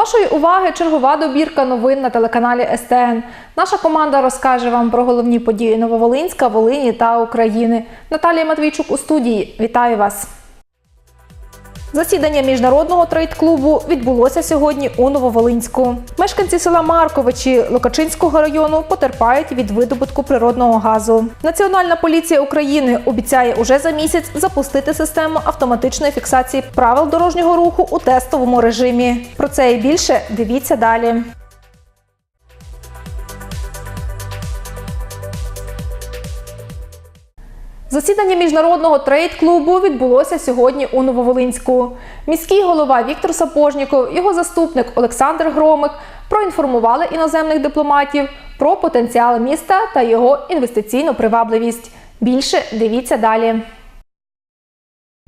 вашої уваги чергова добірка новин на телеканалі СТН. Наша команда розкаже вам про головні події Нововолинська, Волині та України. Наталія Матвійчук у студії. Вітаю вас! Засідання міжнародного трейд-клубу відбулося сьогодні у Нововолинську. Мешканці села Марковичі Локачинського району потерпають від видобутку природного газу. Національна поліція України обіцяє уже за місяць запустити систему автоматичної фіксації правил дорожнього руху у тестовому режимі. Про це і більше дивіться далі. Засідання міжнародного трейд-клубу відбулося сьогодні у Нововолинську. Міський голова Віктор Сапожніков, його заступник Олександр Громик проінформували іноземних дипломатів про потенціал міста та його інвестиційну привабливість. Більше дивіться далі.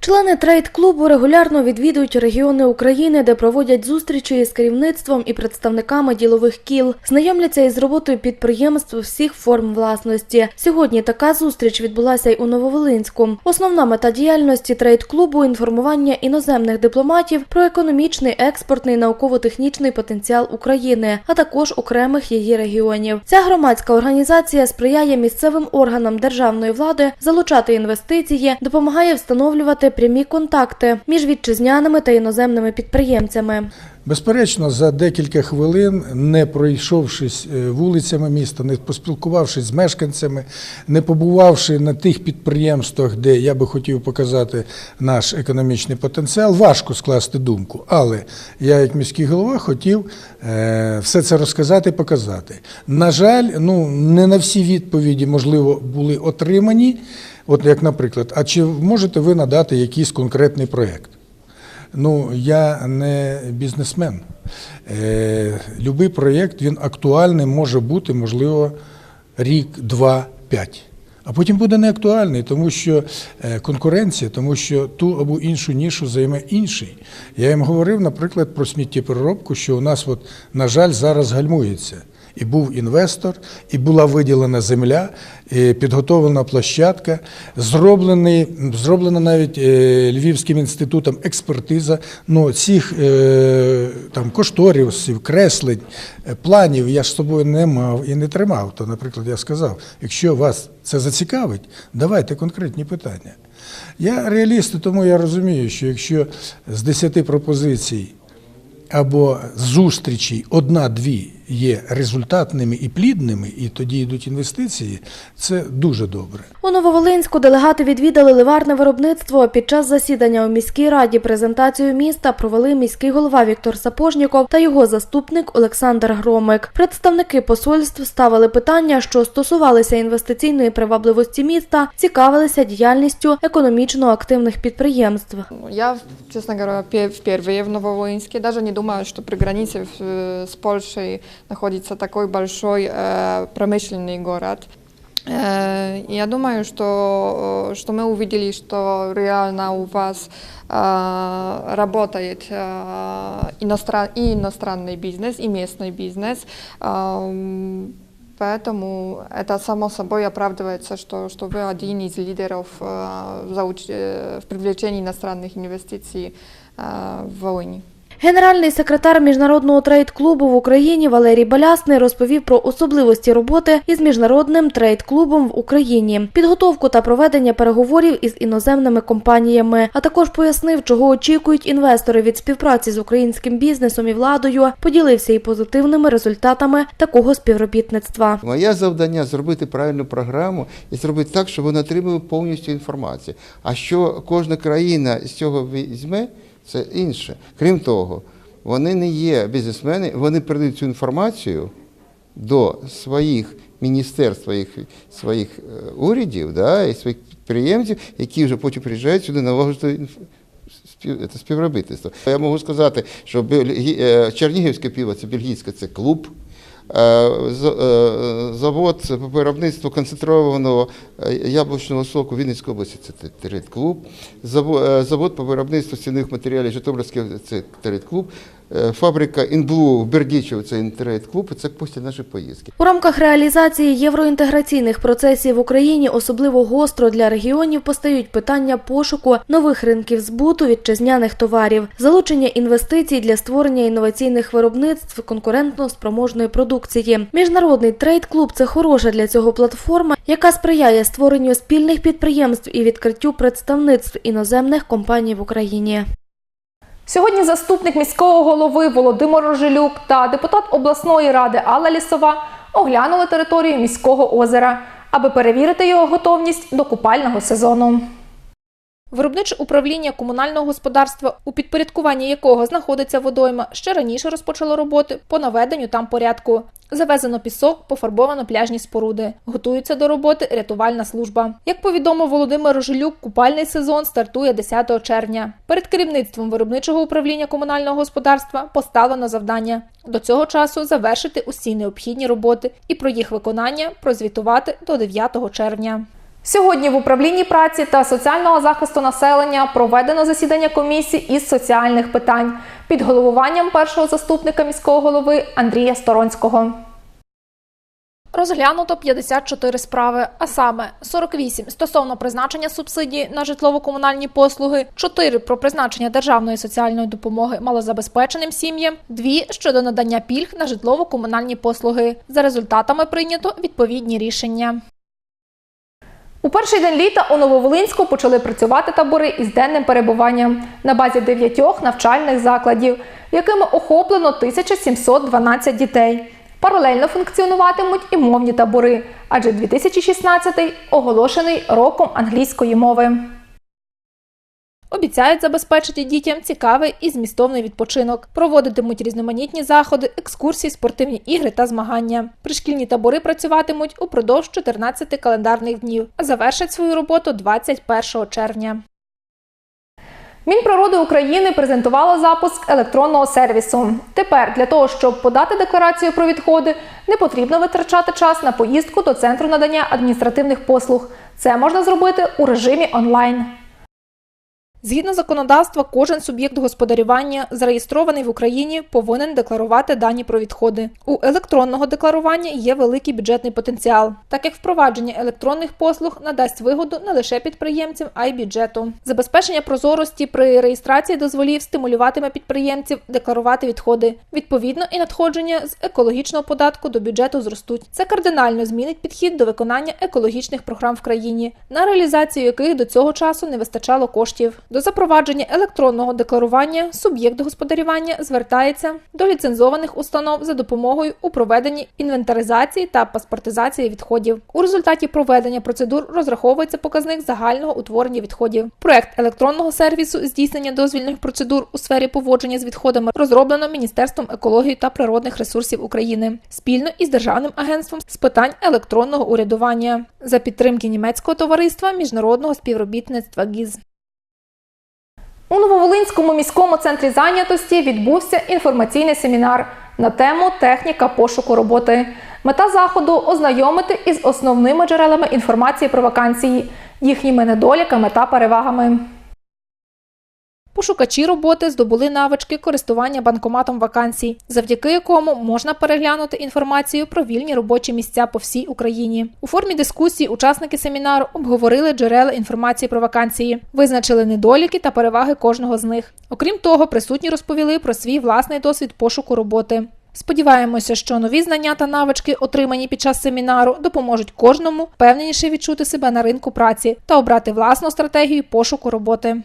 Члени трейд-клубу регулярно відвідують регіони України, де проводять зустрічі з керівництвом і представниками ділових кіл, знайомляться із роботою підприємств всіх форм власності. Сьогодні така зустріч відбулася й у Нововолинську. Основна мета діяльності трейд-клубу інформування іноземних дипломатів про економічний, експортний, науково-технічний потенціал України, а також окремих її регіонів. Ця громадська організація сприяє місцевим органам державної влади залучати інвестиції, допомагає встановлювати прямі контакти між вітчизняними та іноземними підприємцями. Безперечно, за декілька хвилин, не пройшовшись е, вулицями міста, не поспілкувавшись з мешканцями, не побувавши на тих підприємствах, де я би хотів показати наш економічний потенціал, важко скласти думку. Але я, як міський голова, хотів е, все це розказати, показати. На жаль, ну не на всі відповіді, можливо, були отримані. От як, наприклад, а чи можете ви надати якийсь конкретний проєкт? Ну, я не бізнесмен. Е, Любий проєкт він актуальний може бути, можливо, рік, два, п'ять. А потім буде неактуальний, тому що е, конкуренція, тому що ту або іншу нішу займе інший. Я їм говорив, наприклад, про сміттєпереробку, що у нас, от, на жаль, зараз гальмується. І був інвестор, і була виділена земля, і підготовлена площадка, зроблена навіть е, Львівським інститутом експертиза ну, цих е, там, кошторисів, креслень, е, планів я ж з собою не мав і не тримав. То, наприклад, я сказав, якщо вас це зацікавить, давайте конкретні питання. Я реаліст, тому я розумію, що якщо з 10 пропозицій або зустрічей одна-дві є результатними і плідними, і тоді йдуть інвестиції, це дуже добре. У Нововолинську делегати відвідали ливарне виробництво. Під час засідання у міській раді презентацію міста провели міський голова Віктор Сапожніков та його заступник Олександр Громик. Представники посольств ставили питання, що стосувалися інвестиційної привабливості міста, цікавилися діяльністю економічно активних підприємств. Я, честно говоря, пе- впервые в Нововолынске. Даже не думаю, что при границе э, с Польшей находится такой большой э, промышленный город. Э, Я думаю, что, э, что мы увидели, что реально у вас э, работает э, иностран- и иностранный бизнес, и местный бизнес. Эм, Поэтому это само собой оправдывается, что, что вы один из лидеров э, в зауч- э, в привлечении иностранных инвестиций э, в Волыни. Генеральний секретар міжнародного трейд-клубу в Україні Валерій Балясний розповів про особливості роботи із міжнародним трейд-клубом в Україні, підготовку та проведення переговорів із іноземними компаніями, а також пояснив, чого очікують інвестори від співпраці з українським бізнесом і владою. Поділився і позитивними результатами такого співробітництва. Моє завдання зробити правильну програму і зробити так, щоб вони отримали повністю інформацію. А що кожна країна з цього візьме, це інше. Крім того, вони не є бізнесмени, вони передають цю інформацію до своїх міністерств, своїх, своїх е, урядів да, і своїх підприємців, які вже потім приїжджають сюди налагоджувати інф- співробітництво. Я можу сказати, що е, Чернігівське пиво це бельгійське, це клуб. Е, е, Завод по виробництву концентрованого е, яблучного соку Вінницької області це трейд-клуб. Е, Завод по виробництву стільних матеріалів Житомирський це трейд-клуб. е, фабрика Інблу в Бердічево, це інтернет-клуб, це постійно наші поїздки. У рамках реалізації євроінтеграційних процесів в Україні особливо гостро для регіонів постають питання пошуку нових ринків збуту вітчизняних товарів, залучення інвестицій для створення інноваційних виробництв конкурентно спроможної продукції. Міжнародний трейд-клуб це хороша для цього платформа, яка сприяє створенню спільних підприємств і відкриттю представництв іноземних компаній в Україні. Сьогодні заступник міського голови Володимир Рожилюк та депутат обласної ради Алла Лісова оглянули територію міського озера, аби перевірити його готовність до купального сезону. Виробниче управління комунального господарства, у підпорядкуванні якого знаходиться водойма, ще раніше розпочало роботи по наведенню там порядку. Завезено пісок, пофарбовано пляжні споруди. Готується до роботи рятувальна служба. Як повідомив Володимир Рожилюк, купальний сезон стартує 10 червня. Перед керівництвом виробничого управління комунального господарства поставлено завдання до цього часу завершити усі необхідні роботи і про їх виконання прозвітувати до 9 червня. Сьогодні в управлінні праці та соціального захисту населення проведено засідання комісії із соціальних питань під головуванням першого заступника міського голови Андрія Сторонського. Розглянуто 54 справи, а саме 48 стосовно призначення субсидії на житлово-комунальні послуги, 4 про призначення державної соціальної допомоги малозабезпеченим сім'ям, 2 щодо надання пільг на житлово-комунальні послуги. За результатами прийнято відповідні рішення. У перший день літа у Нововолинську почали працювати табори із денним перебуванням на базі дев'ятьох навчальних закладів, якими охоплено 1712 дітей. Паралельно функціонуватимуть і мовні табори, адже 2016 оголошений роком англійської мови. Обіцяють забезпечити дітям цікавий і змістовний відпочинок. Проводитимуть різноманітні заходи, екскурсії, спортивні ігри та змагання. Пришкільні табори працюватимуть упродовж 14 календарних днів, а завершать свою роботу 21 червня. Мінприроди України презентувало запуск електронного сервісу. Тепер для того, щоб подати декларацію про відходи, не потрібно витрачати час на поїздку до центру надання адміністративних послуг. Це можна зробити у режимі онлайн. Згідно законодавства, кожен суб'єкт господарювання, зареєстрований в Україні, повинен декларувати дані про відходи. У електронного декларування є великий бюджетний потенціал, так як впровадження електронних послуг надасть вигоду не лише підприємцям, а й бюджету. Забезпечення прозорості при реєстрації дозволів стимулюватиме підприємців декларувати відходи. Відповідно, і надходження з екологічного податку до бюджету зростуть. Це кардинально змінить підхід до виконання екологічних програм в країні, на реалізацію яких до цього часу не вистачало коштів. До запровадження електронного декларування суб'єкт господарювання звертається до ліцензованих установ за допомогою у проведенні інвентаризації та паспортизації відходів. У результаті проведення процедур розраховується показник загального утворення відходів. Проект електронного сервісу здійснення дозвільних процедур у сфері поводження з відходами розроблено Міністерством екології та природних ресурсів України спільно із Державним агентством з питань електронного урядування за підтримки німецького товариства міжнародного співробітництва ГІЗ. У Нововолинському міському центрі зайнятості відбувся інформаційний семінар на тему техніка пошуку роботи. Мета заходу ознайомити із основними джерелами інформації про вакансії, їхніми недоліками та перевагами. Пошукачі роботи здобули навички користування банкоматом вакансій, завдяки якому можна переглянути інформацію про вільні робочі місця по всій Україні. У формі дискусії учасники семінару обговорили джерела інформації про вакансії, визначили недоліки та переваги кожного з них. Окрім того, присутні розповіли про свій власний досвід пошуку роботи. Сподіваємося, що нові знання та навички, отримані під час семінару, допоможуть кожному впевненіше відчути себе на ринку праці та обрати власну стратегію пошуку роботи.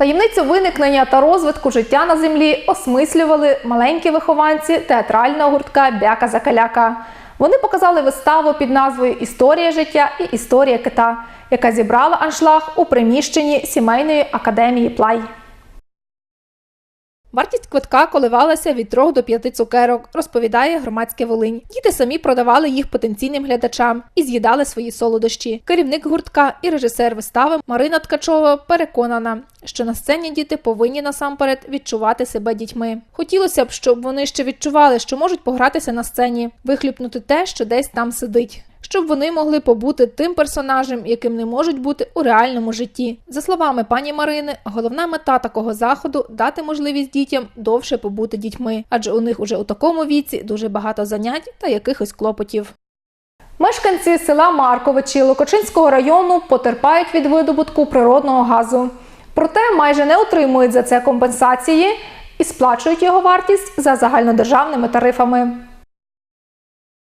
Таємницю виникнення та розвитку життя на землі осмислювали маленькі вихованці театрального гуртка Бяка Закаляка. Вони показали виставу під назвою Історія життя і історія кита, яка зібрала аншлаг у приміщенні сімейної академії Плай. Вартість квитка коливалася від 3 до 5 цукерок, розповідає громадське Волинь. Діти самі продавали їх потенційним глядачам і з'їдали свої солодощі. Керівник гуртка і режисер вистави Марина Ткачова переконана, що на сцені діти повинні насамперед відчувати себе дітьми. Хотілося б, щоб вони ще відчували, що можуть погратися на сцені, вихлюпнути те, що десь там сидить. Щоб вони могли побути тим персонажем, яким не можуть бути у реальному житті. За словами пані Марини, головна мета такого заходу дати можливість дітям довше побути дітьми, адже у них уже у такому віці дуже багато занять та якихось клопотів. Мешканці села Марковичі Локочинського району потерпають від видобутку природного газу. Проте майже не отримують за це компенсації і сплачують його вартість за загальнодержавними тарифами.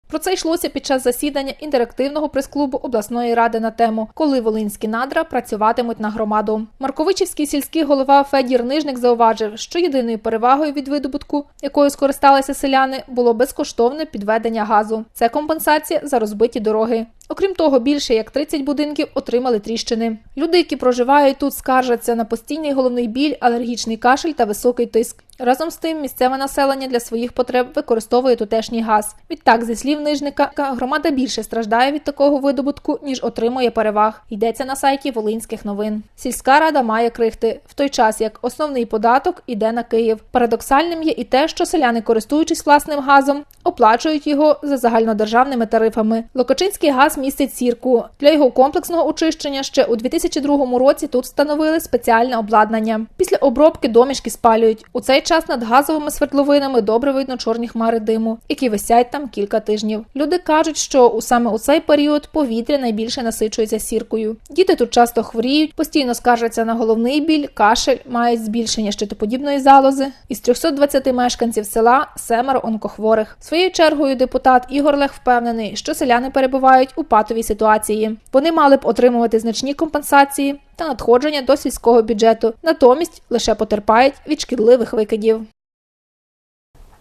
Про це йшлося під час засідання інтерактивного прес-клубу обласної ради на тему, коли волинські надра працюватимуть на громаду. Марковичівський сільський голова Федір Нижник зауважив, що єдиною перевагою від видобутку, якою скористалися селяни, було безкоштовне підведення газу. Це компенсація за розбиті дороги. Окрім того, більше як 30 будинків отримали тріщини. Люди, які проживають тут, скаржаться на постійний головний біль, алергічний кашель та високий тиск. Разом з тим, місцеве населення для своїх потреб використовує тутешній газ. Відтак, зі слів нижника, громада більше страждає від такого видобутку, ніж отримує переваг. Йдеться на сайті Волинських новин. Сільська рада має крихти, в той час як основний податок іде на Київ. Парадоксальним є і те, що селяни, користуючись власним газом, оплачують його за загальнодержавними тарифами. Локачинський газ містить сірку. Для його комплексного очищення ще у 2002 році тут встановили спеціальне обладнання. Після обробки домішки спалюють. У цей час над газовими свердловинами добре видно чорні хмари диму, які висять там кілька тижнів. Люди кажуть, що у саме у цей період повітря найбільше насичується сіркою. Діти тут часто хворіють, постійно скаржаться на головний біль, кашель, мають збільшення щитоподібної залози. Із 320 мешканців села семеро онкохворих. Своєю чергою депутат Ігор Лех впевнений, що селяни перебувають у патовій ситуації. Вони мали б отримувати значні компенсації та надходження до сільського бюджету, натомість лише потерпають від шкідливих викидів.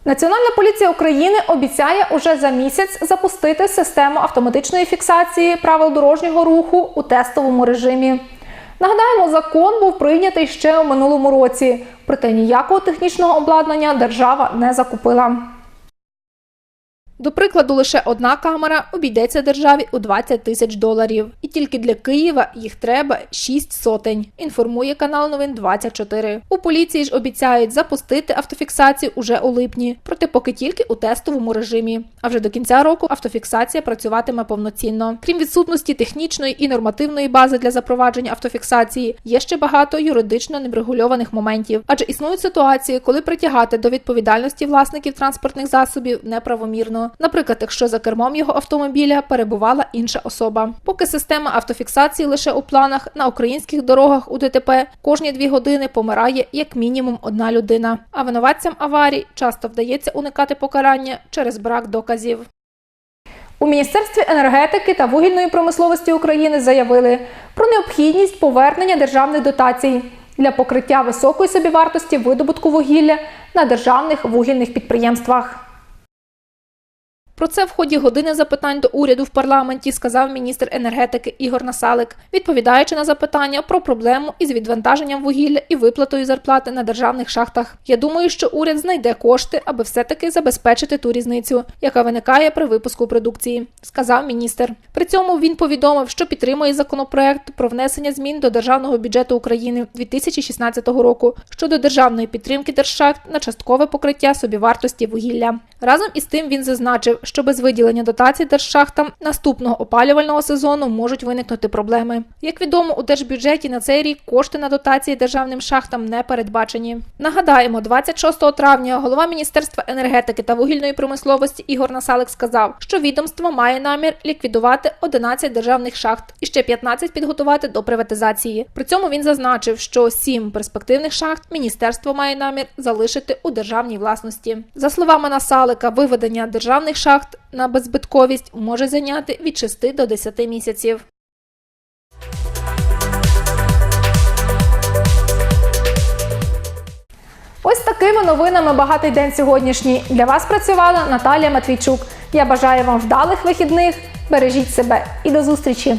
Національна поліція України обіцяє уже за місяць запустити систему автоматичної фіксації правил дорожнього руху у тестовому режимі. Нагадаємо, закон був прийнятий ще у минулому році, проте ніякого технічного обладнання держава не закупила. До прикладу, лише одна камера обійдеться державі у 20 тисяч доларів. І тільки для Києва їх треба 6 сотень. Інформує канал новин 24. У поліції ж обіцяють запустити автофіксацію уже у липні, проте поки тільки у тестовому режимі. А вже до кінця року автофіксація працюватиме повноцінно. Крім відсутності технічної і нормативної бази для запровадження автофіксації, є ще багато юридично неврегульованих моментів, адже існують ситуації, коли притягати до відповідальності власників транспортних засобів неправомірно. Наприклад, якщо за кермом його автомобіля перебувала інша особа. Поки система автофіксації лише у планах на українських дорогах у ДТП кожні дві години помирає як мінімум одна людина. А винуватцям аварій часто вдається уникати покарання через брак доказів. У Міністерстві енергетики та вугільної промисловості України заявили про необхідність повернення державних дотацій для покриття високої собівартості видобутку вугілля на державних вугільних підприємствах. Про це в ході години запитань до уряду в парламенті сказав міністр енергетики Ігор Насалик, відповідаючи на запитання про проблему із відвантаженням вугілля і виплатою зарплати на державних шахтах. Я думаю, що уряд знайде кошти, аби все-таки забезпечити ту різницю, яка виникає при випуску продукції, сказав міністр. При цьому він повідомив, що підтримує законопроект про внесення змін до державного бюджету України 2016 року щодо державної підтримки держшахт на часткове покриття собівартості вугілля. Разом із тим він зазначив, що без виділення дотацій держшахтам наступного опалювального сезону можуть виникнути проблеми. Як відомо, у держбюджеті на цей рік кошти на дотації державним шахтам не передбачені. Нагадаємо, 26 травня голова Міністерства енергетики та вугільної промисловості Ігор Насалик сказав, що відомство має намір ліквідувати 11 державних шахт і ще 15 підготувати до приватизації. При цьому він зазначив, що 7 перспективних шахт міністерство має намір залишити у державній власності. За словами Насалика, виведення державних шахт на беззбитковість може зайняти від 6 до 10 місяців. Ось такими новинами багатий день сьогоднішній. Для вас працювала Наталія Матвійчук. Я бажаю вам вдалих вихідних. Бережіть себе і до зустрічі!